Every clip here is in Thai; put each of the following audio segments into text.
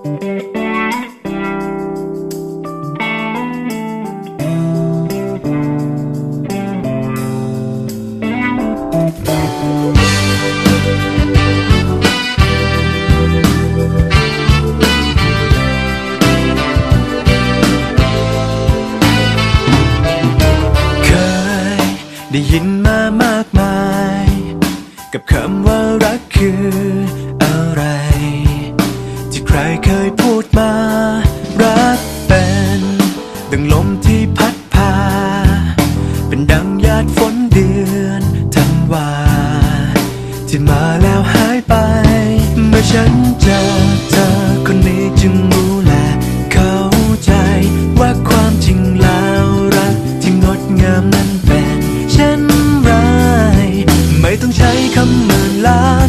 เคยได้ยินมามากมาย กับคำว่ารักคือ เคยพูดมา รักเป็น ดังลมที่พัดพา เป็นดังหยาดฝนเดือนธันวา ที่มาแล้วหายไป เมื่อฉันเจอเธอคนนี้จึงรู้และเข้าใจว่าความจริงแล้วรักที่งดงามนั้นเป็นเช่นไร ไม่ต้องใช้คำหมื่นล้าน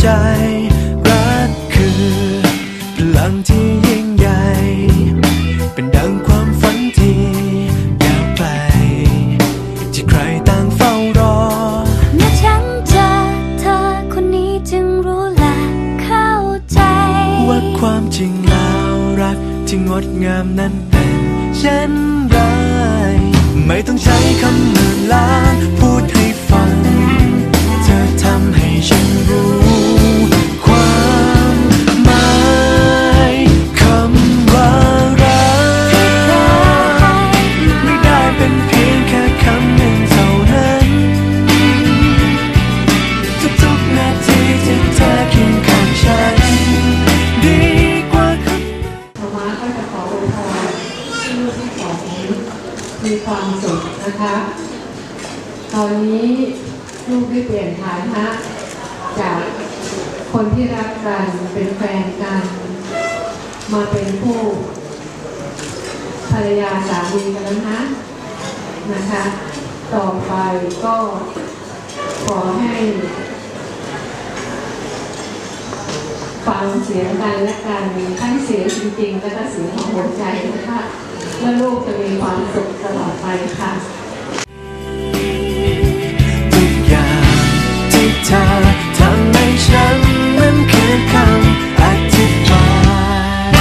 ใจ รักคือ พลังที่ยิ่งใหญ่ เป็นดังความฝันที่ยาวไกล ที่ใครต่างเฝ้ารอ เมื่อฉันเจอเธอคนนี้จึงรู้และเข้าใจ ว่าความจริงแล้วรักที่งดงามนั้นเป็นเช่นไร ไม่ต้องใช้คำหมื่นล้า มีความสุขนะคะ ตอนนี้ลูกได้เปลี่ยนฐานะจากคนที่รักกันเป็นแฟนกัน มาเป็นผู้ภรรยาสามีกันแล้วนะนะคะ ต่อไปก็ขอให้ฟังเสียงกันและกันทั้งเสียงจริงๆ และก็เสียงของหัวใจนะคะและลูกจะมีความสุขตลอด ค่ะทุกอย่างที่เธอทำให้ฉันนั้นคือคำอธิบาย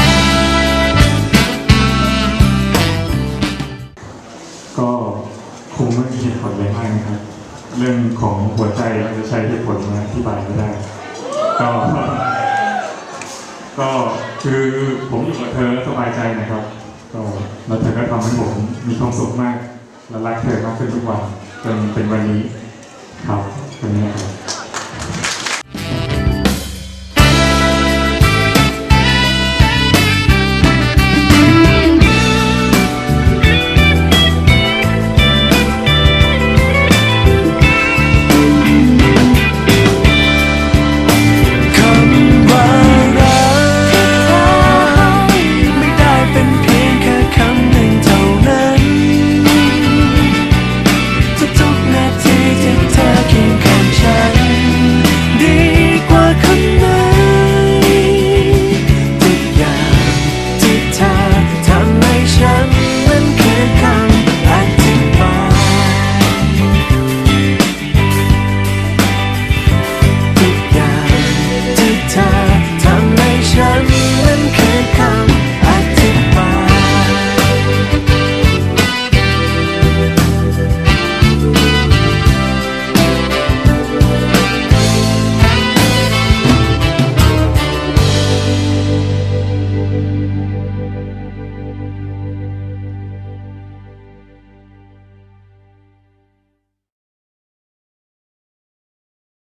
ก็คงไม่มีเหตุผลอะไรมากนะครับ เรื่องของหัวใจมันจะใช้เหตุผลมาอธิบายไม่ได้ ก็ ก็คือผมอยู่กับเธอแล้วสบายใจนะครับ ก็แล้วเธอก็ทำให้ผมมีความสุขมาก และรักเธอมากขึ้นทุกวันจนเป็นวันนี้ครับวันนี้ครับ